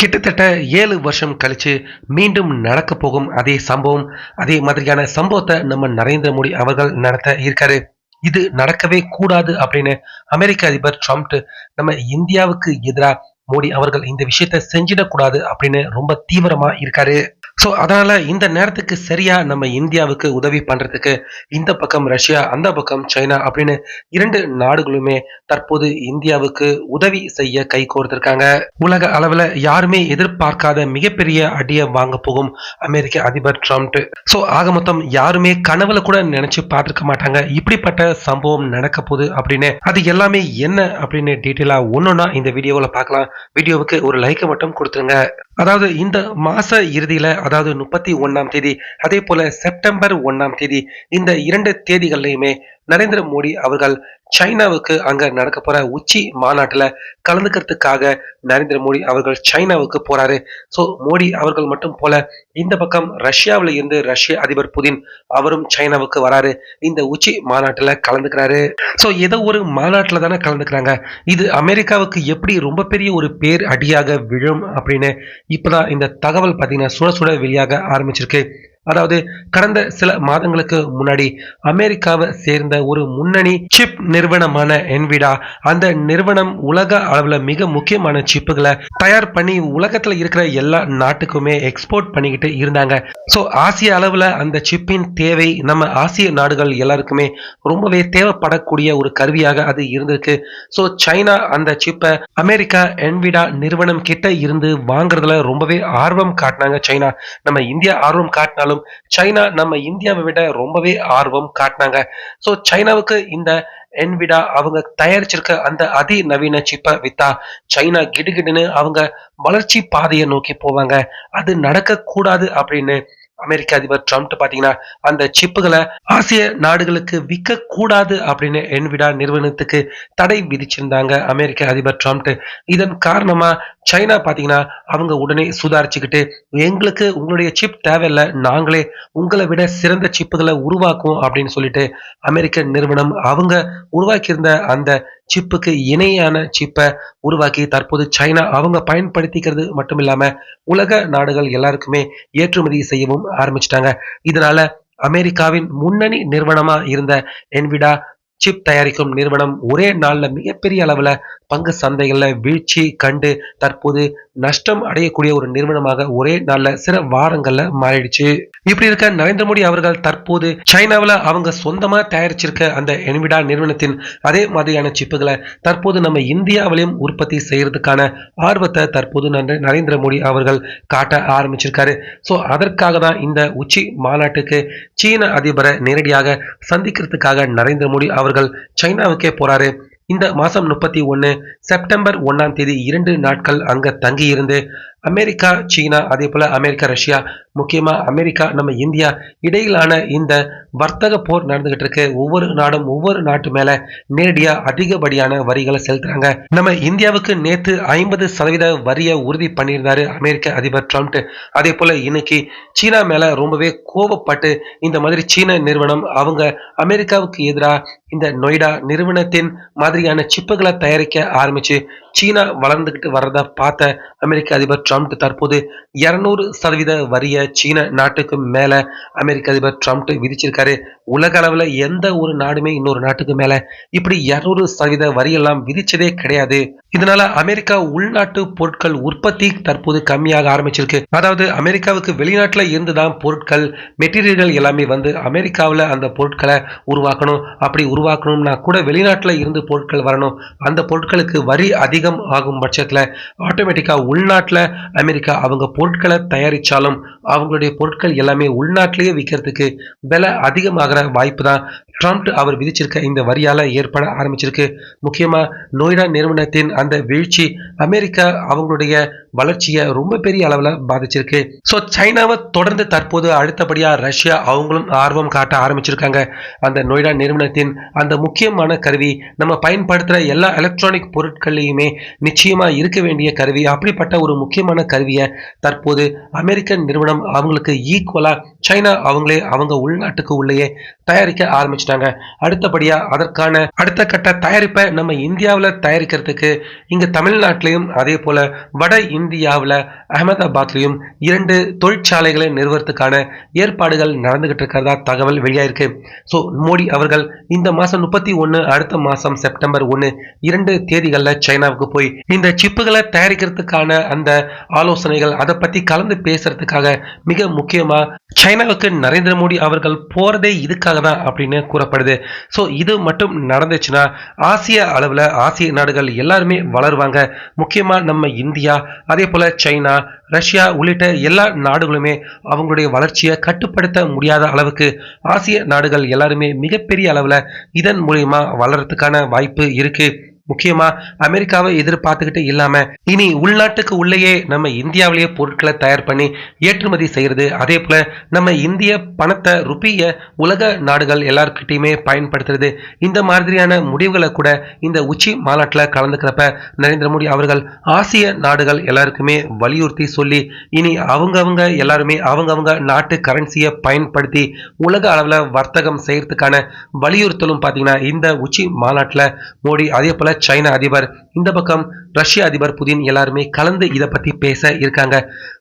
கிட்டத்தட்ட ஏழு வருஷம் கழிச்சு மீண்டும் நடக்க போகும் அதே சம்பவம் அதே மாதிரியான சம்பவத்தை நம்ம நரேந்திர மோடி அவர்கள் நடத்த இருக்காரு. இது நடக்கவே கூடாது அப்படின்னு அமெரிக்க அதிபர் ட்ரம்ப் நம்ம இந்தியாவுக்கு எதிராக மோடி அவர்கள் இந்த விஷயத்த செஞ்சிடக்கூடாது அப்படின்னு ரொம்ப தீவிரமா இருக்காரு. ஸோ அதனால இந்த நேரத்துக்கு சரியா நம்ம இந்தியாவுக்கு உதவி பண்றதுக்கு இந்த பக்கம் ரஷ்யா அந்த பக்கம் சைனா அப்படின்னு இரண்டு நாடுகளுமே தற்போது இந்தியாவுக்கு உதவி செய்ய கை கோர்த்திருக்காங்க. உலக அளவுல யாருமே எதிர்பார்க்காத மிகப்பெரிய அடியை வாங்க போகும் அமெரிக்க அதிபர் ட்ரம்ப். ஸோ ஆக மொத்தம் யாருமே கனவுல கூட நினைச்சு பார்த்திருக்க மாட்டாங்க. இப்படிப்பட்ட சம்பவம் நடக்க போகுது அப்படின்னு. அது எல்லாமே என்ன அப்படின்னு டீட்டெயிலா ஒன்னொன்னா இந்த வீடியோவில் பார்க்கலாம். வீடியோவுக்கு ஒரு லைக்கை மட்டும் கொடுத்துருங்க. அதாவது இந்த மாச இறுதியில அதாவது முப்பத்தி ஒன்னாம் தேதி அதே போல செப்டம்பர் ஒன்னாம் தேதி இந்த இரண்டு தேதிகள்லையுமே நரேந்திர மோடி அவர்கள் சைனாவுக்கு அங்க நடக்க போற உச்சி மாநாட்டுல கலந்துக்கிறதுக்காக நரேந்திர மோடி அவர்கள் சைனாவுக்கு போறாரு. சோ மோடி அவர்கள் மட்டும் போல இந்த பக்கம் ரஷ்யாவில இருந்து ரஷ்ய அதிபர் புதின் அவரும் சைனாவுக்கு வராரு. இந்த உச்சி மாநாட்டுல கலந்துக்கிறாரு. சோ ஏதோ ஒரு மாநாட்டுல தானே கலந்துக்கிறாங்க. இது அமெரிக்காவுக்கு எப்படி ரொம்ப பெரிய ஒரு பேர் அடியாக விழும் அப்படின்னு இப்பதான் இந்த தகவல் பார்த்தீங்கன்னா சுட சுட வெளியாக ஆரம்பிச்சிருக்கு. அதாவது கடந்த சில மாதங்களுக்கு முன்னாடி அமெரிக்காவை சேர்ந்த ஒரு முன்னணி சிப் நிறுவனமான என்விடா அந்த நிறுவனம் உலக அளவுல மிக முக்கியமான சிப்புகளை தயார் பண்ணி உலகத்துல இருக்கிற எல்லா நாட்டுக்குமே எக்ஸ்போர்ட் பண்ணிக்கிட்டு இருந்தாங்க. ஸோ ஆசிய அளவுல அந்த சிப்பின் தேவை நம்ம ஆசிய நாடுகள் எல்லாருக்குமே ரொம்பவே தேவைப்படக்கூடிய ஒரு கருவியாக அது இருந்திருக்கு. ஸோ சைனா அந்த சிப்பை அமெரிக்கா என்விடா நிறுவனம் கிட்ட இருந்து வாங்குறதுல ரொம்பவே ஆர்வம் காட்டினாங்க சைனா. நம்ம இந்தியா ஆர்வம் காட்டினாலும் சைனா நம்ம இந்தியாவை விட ரொம்பவே ஆர்வம் காட்டினாங்க. ஸோ சைனாவுக்கு இந்த என்விடா அவங்க தயாரிச்சிருக்க அந்த அதி நவீன சிப்பை வித்தா சைனா கிடுகிடுன்னு அவங்க வளர்ச்சி பாதையை நோக்கி போவாங்க. அது நடக்கக்கூடாது அப்படின்னு அமெரிக்க அதிபர் ட்ரம்ப் பாத்தீங்கன்னா அந்த சிப்புகளை ஆசிய நாடுகளுக்கு விற்க கூடாது அப்படின்னு என்விடா நிறுவனத்துக்கு தடை விதிச்சிருந்தாங்க அமெரிக்க அதிபர் ட்ரம்ப். இதன் காரணமா சைனா பாத்தீங்கன்னா அவங்க உடனே சுதாரிச்சுக்கிட்டு எங்களுக்கு உங்களுடைய சிப் தேவையில்லை நாங்களே உங்களை விட சிறந்த சிப்புகளை உருவாக்குவோம் அப்படின்னு சொல்லிட்டு அமெரிக்க நிறுவனம் அவங்க உருவாக்கியிருந்த அந்த சிப்புக்கு இணையான சிப்பை உருவாக்கி தற்போது சைனா அவங்க பயன்படுத்திக்கிறது மட்டும் இல்லாமல் உலக நாடுகள் எல்லாருக்குமே ஏற்றுமதி செய்யவும் ஆரம்பிச்சிட்டாங்க. இதனால அமெரிக்காவின் முன்னணி நிறுவனமா இருந்த என்விடா சிப் தயாரிக்கும் நிறுவனம் ஒரே நாளில் மிகப்பெரிய அளவில் பங்கு சந்தைகளில் வீழ்ச்சி கண்டு தற்போது நஷ்டம் அடையக்கூடிய ஒரு நிறுவனமாக ஒரே நாளில் சில வாரங்களில் மாறிடுச்சு. இப்படி இருக்க நரேந்திர மோடி அவர்கள் தற்போது சைனாவில் அவங்க சொந்தமாக தயாரிச்சிருக்க அந்த என்விடா நிறுவனத்தின் அதே மாதிரியான சிப்புகளை தற்போது நம்ம இந்தியாவிலையும் உற்பத்தி செய்யறதுக்கான ஆர்வத்தை தற்போது நரேந்திர மோடி அவர்கள் காட்ட ஆரம்பிச்சிருக்காரு. ஸோ அதற்காக தான் இந்த உச்சி மாநாட்டுக்கு சீன அதிபரை நேரடியாக சந்திக்கிறதுக்காக நரேந்திர மோடி அவர்கள் சைனாவுக்கே போறாரு. இந்த மாசம் முப்பத்தி ஒன்று செப்டம்பர் ஒன்னாம் தேதி இரண்டு நாட்கள் அங்க தங்கியிருந்து அமெரிக்கா சீனா அதே போல அமெரிக்கா ரஷ்யா முக்கியமா அமெரிக்கா நம்ம இந்தியா இடையிலான இந்த வர்த்தக போர் நடந்துகிட்டு இருக்கு. ஒவ்வொரு நாடும் ஒவ்வொரு நாட்டு மேல நேரடியா அதிகப்படியான வரிகளை செலுத்துறாங்க. நம்ம இந்தியாவுக்கு நேத்து ஐம்பது சதவீத வரியை உறுதி பண்ணியிருந்தாரு அமெரிக்க அதிபர் ட்ரம்ப். அதே போல இன்னைக்கு சீனா மேல ரொம்பவே கோபப்பட்டு இந்த மாதிரி சீன நிறுவனம் அவங்க அமெரிக்காவுக்கு எதிராக இந்த நொய்டா நிறுவனத்தின் மாதிரியான சிப்புகளை தயாரிக்க ஆரம்பிச்சு சீனா வளர்ந்துகிட்டு வர்றதா பார்த்த அமெரிக்க அதிபர் ட்ரம்ப் தற்போது இருநூறு சதவீத வரிய சீன நாட்டுக்கு மேல அமெரிக்க அதிபர் ட்ரம்ப் விதிச்சிருக்காரு. உலக அளவில் எந்த ஒரு நாடுமே இன்னொரு நாட்டுக்கு மேல இப்படி இருநூறு சதவீத வரியெல்லாம் விதிச்சதே கிடையாது. இதனால அமெரிக்கா உள்நாட்டு பொருட்கள் உற்பத்தி தற்போது கம்மியாக ஆரம்பிச்சிருக்கு. அதாவது அமெரிக்காவுக்கு வெளிநாட்டில் இருந்து தான் பொருட்கள் மெட்டீரியல்கள் எல்லாமே வந்து அமெரிக்காவில் அந்த பொருட்களை உருவாக்கணும். அப்படி உருவாக்கணும்னா கூட வெளிநாட்டில் இருந்து பொருட்கள் வரணும். அந்த பொருட்களுக்கு வரி அதிகம் ஆகும் பட்சத்தில் ஆட்டோமேட்டிக்காக உள்நாட்டில் அமெரிக்கா அவங்க பொருட்களை தயாரிச்சாலும் அவங்களுடைய பொருட்கள் எல்லாமே உள்நாட்டிலேயே விற்கிறதுக்கு விலை அதிகமாகிற வாய்ப்பு தான் ட்ரம்ப் அவர் விதிச்சிருக்க இந்த வரியால ஏற்பட ஆரம்பிச்சிருக்கு. முக்கியமா நோய்டா நிறுவனத்தின் அந்த வீழ்ச்சி அமெரிக்கா அவங்களுடைய வளர்ச்சியை ரொம்ப பெரிய அளவுல பாதிச்சிருக்கு. ஸோ சைனாவை தொடர்ந்து தற்போது அடுத்தபடியா ரஷ்யா அவங்களும் ஆர்வம் காட்ட ஆரம்பிச்சிருக்காங்க. அந்த நொய்டா நிறுவனத்தின் அந்த முக்கியமான கருவி நம்ம பயன்படுத்துகிற எல்லா எலக்ட்ரானிக் பொருட்கள்லையுமே நிச்சயமா இருக்க வேண்டிய கருவி அப்படிப்பட்ட ஒரு முக்கியமான கருவியை தற்போது அமெரிக்க நிறுவனம் அவங்களுக்கு ஈக்குவலா சைனா அவங்களே அவங்க உள்நாட்டுக்கு உள்ளேயே தயாரிக்க ஆரம்பிச்சிட்டாங்க. அடுத்தபடியா அதற்கான அடுத்த கட்ட தயாரிப்பை நம்ம இந்தியாவில் தயாரிக்கிறதுக்கு இங்கே தமிழ்நாட்டிலையும் அதே போல வட இந்தியாவில் அகமதாபாத்லயும் இரண்டு தொழிற்சாலைகளை நிறுவனத்துக்கான ஏற்பாடுகள் நடந்துகிட்டு இருக்கிறதா தகவல் வெளியாயிருக்கு. ஸோ மோடி அவர்கள் இந்த மாதம் முப்பத்தி ஒன்று அடுத்த மாதம் செப்டம்பர் ஒன்று இரண்டு தேதிகளில் சைனாவுக்கு போய் இந்த சிப்புகளை தயாரிக்கிறதுக்கான அந்த ஆலோசனைகள் அதை பற்றி கலந்து பேசுறதுக்காக மிக முக்கியமாக சைனாவுக்கு நரேந்திர மோடி அவர்கள் போகிறதே இதுக்காக தான் அப்படின்னு கூறப்படுது. ஸோ இது மட்டும் நடந்துச்சுன்னா ஆசிய அளவில் ஆசிய நாடுகள் எல்லாருமே வளருவாங்க. முக்கியமாக நம்ம இந்தியா அதே போல் சைனா ரஷ்யா உள்ளிட்ட எல்லா நாடுகளுமே அவங்களுடைய வளர்ச்சியை கட்டுப்படுத்த முடியாத அளவுக்கு ஆசிய நாடுகள் எல்லாருமே மிகப்பெரிய அளவில் இதன் மூலயமா வளர்றதுக்கான வாய்ப்பு இருக்கு. முக்கியமா அமெரிக்காவை எதிர்பார்த்துக்கிட்டு இல்லாம இனி உள்நாட்டுக்கு உள்ளேயே நம்ம இந்தியாவிலேயே பொருட்களை தயார் பண்ணி ஏற்றுமதி செய்யறது. அதே போல நம்ம இந்திய பணத்தை ருப்பிய உலக நாடுகள் எல்லாருக்கிட்டையுமே பயன்படுத்துறது. இந்த மாதிரியான முடிவுகளை கூட இந்த உச்சி மாநாட்டில் கலந்துக்கிறப்ப நரேந்திர மோடி அவர்கள் ஆசிய நாடுகள் எல்லாருக்குமே வலியுறுத்தி சொல்லி இனி அவங்கவுங்க எல்லாருமே அவங்கவுங்க நாட்டு கரன்சியை பயன்படுத்தி உலக அளவில் வர்த்தகம் செய்யறதுக்கான வலியுறுத்தலும் பார்த்தீங்கன்னா இந்த உச்சி மாநாட்டில் மோடி அதே போல சைனா அதிபர் இந்த பக்கம் ரஷ்ய அதிபர் புதின் எல்லாருமே கலந்து இதை பத்தி பேச இருக்காங்க.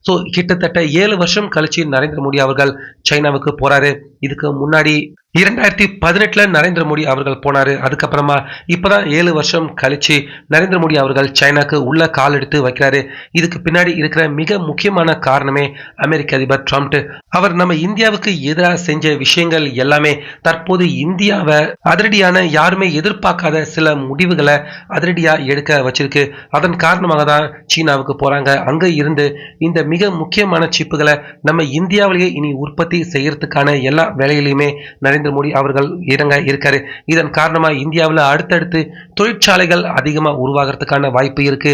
ஸோ கிட்டத்தட்ட ஏழு வருஷம் கழிச்சு நரேந்திர மோடி அவர்கள் சைனாவுக்கு போறாரு. இதுக்கு முன்னாடி இரண்டாயிரத்தி பதினெட்டுல நரேந்திர மோடி அவர்கள் போனாரு. அதுக்கப்புறமா இப்பதான் ஏழு வருஷம் கழிச்சு நரேந்திர மோடி அவர்கள் சைனாக்கு உள்ள கால் எடுத்து வைக்கிறாரு. இதுக்கு பின்னாடி இருக்கிற மிக முக்கியமான காரணமே அமெரிக்க அதிபர் ட்ரம்ப். அவர் நம்ம இந்தியாவுக்கு எதிராக செஞ்ச விஷயங்கள் எல்லாமே தற்போது இந்தியாவை அதிரடியான யாருமே எதிர்பார்க்காத சில முடிவுகளை அதிரடியா இருக்க வச்சிருக்கு. அதன் காரணமாக தான் சீனாவுக்கு போகிறாங்க அங்கே இருந்து இந்த மிக முக்கியமான சிப்புகளை நம்ம இந்தியாவிலேயே இனி உற்பத்தி செய்யறதுக்கான எல்லா வேலையிலையுமே நரேந்திர மோடி அவர்கள் இறங்க இருக்காரு. இதன் காரணமா இந்தியாவில் அடுத்தடுத்து தொழிற்சாலைகள் அதிகமா உருவாகிறதுக்கான வாய்ப்பு இருக்கு.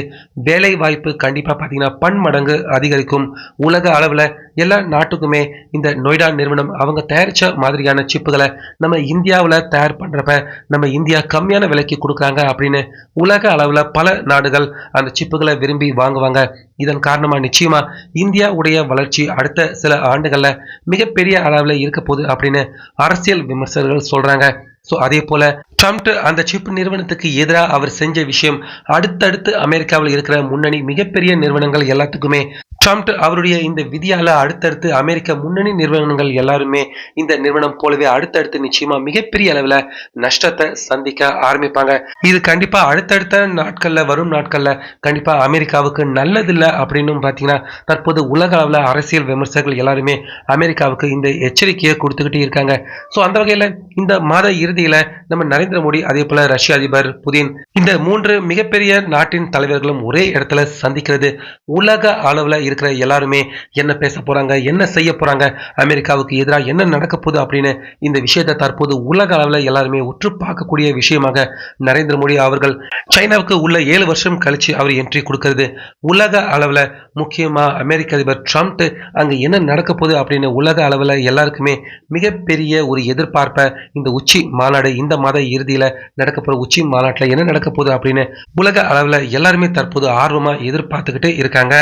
வேலை வாய்ப்பு கண்டிப்பா பார்த்தீங்கன்னா பன்மடங்கு அதிகரிக்கும். உலக அளவில் எல்லா நாட்டுக்குமே இந்த நொய்டா நிறுவனம் அவங்க தயாரித்த மாதிரியான சிப்புகளை நம்ம இந்தியாவில் தயார் பண்ணுறப்ப நம்ம இந்தியா கம்மியான விலைக்கு கொடுக்குறாங்க அப்படின்னு உலக அளவில் பல நாடுகள் அந்த சிப்புகளை விரும்பி வாங்குவாங்க. இதன் காரணமாக நிச்சயமாக இந்தியாவுடைய வளர்ச்சி அடுத்த சில ஆண்டுகளில் மிகப்பெரிய அளவில் இருக்க போகுது அப்படின்னு அரசியல் விமர்சகர்கள் சொல்கிறாங்க ஸோ அதே போல் ட்ரம்ப் அந்த சிப் நிறுவனத்துக்கு எதிராக அவர் செஞ்ச விஷயம் அடுத்தடுத்து அமெரிக்காவில் இருக்கிற முன்னணி மிகப்பெரிய நிறுவனங்கள் எல்லாத்துக்குமே ட்ரம்ப் அவருடைய இந்த விதியால அடுத்தடுத்து அமெரிக்க முன்னணி நிறுவனங்கள் எல்லாருமே இந்த நிறுவனம் போலவே அடுத்தடுத்து நிச்சயமா மிகப்பெரிய அளவில் நஷ்டத்தை சந்திக்க ஆரம்பிப்பாங்க. இது கண்டிப்பா அடுத்தடுத்த நாட்கள்ல வரும் நாட்கள்ல கண்டிப்பா அமெரிக்காவுக்கு நல்லதில்லை அப்படின்னு பார்த்தீங்கன்னா தற்போது உலக அளவில் அரசியல் விமர்சகர்கள் எல்லாருமே அமெரிக்காவுக்கு இந்த எச்சரிக்கையை கொடுத்துக்கிட்டே இருக்காங்க. ஸோ அந்த வகையில் இந்த மாத இறுதியில நம்ம நரேந்திர நரேந்திர மோடி அதே போல ரஷ்ய அதிபர் புதின் இந்த மூன்று மிகப்பெரிய நாட்டின் தலைவர்களும் ஒரே இடத்துல சந்திக்கிறது. உலக அளவில் இருக்கிற எல்லாருமே என்ன பேச போறாங்க என்ன செய்ய போறாங்க அமெரிக்காவுக்கு எதிராக என்ன நடக்க போகுது அப்படின்னு இந்த விஷயத்தை தற்போது உலக அளவில் எல்லாருமே உற்று பார்க்கக்கூடிய விஷயமாக நரேந்திர மோடி அவர்கள் சைனாவுக்கு உள்ள ஏழு வருஷம் கழிச்சு அவர் என்ட்ரி கொடுக்கிறது. உலக அளவில் முக்கியமாக அமெரிக்க அதிபர் ட்ரம்ப் அங்க என்ன நடக்க போகுது அப்படின்னு உலக அளவில் எல்லாருக்குமே மிகப்பெரிய ஒரு எதிர்பார்ப்பை இந்த உச்சி மாநாடு இந்த மாத இறுதியில் நடக்கப்போகிற உச்சி மாநாட்டில் என்ன நடக்க போகுது அப்படின்னு உலக அளவில் எல்லாருமே தற்போது ஆர்வமா எதிர்பார்த்துக்கிட்டு இருக்காங்க.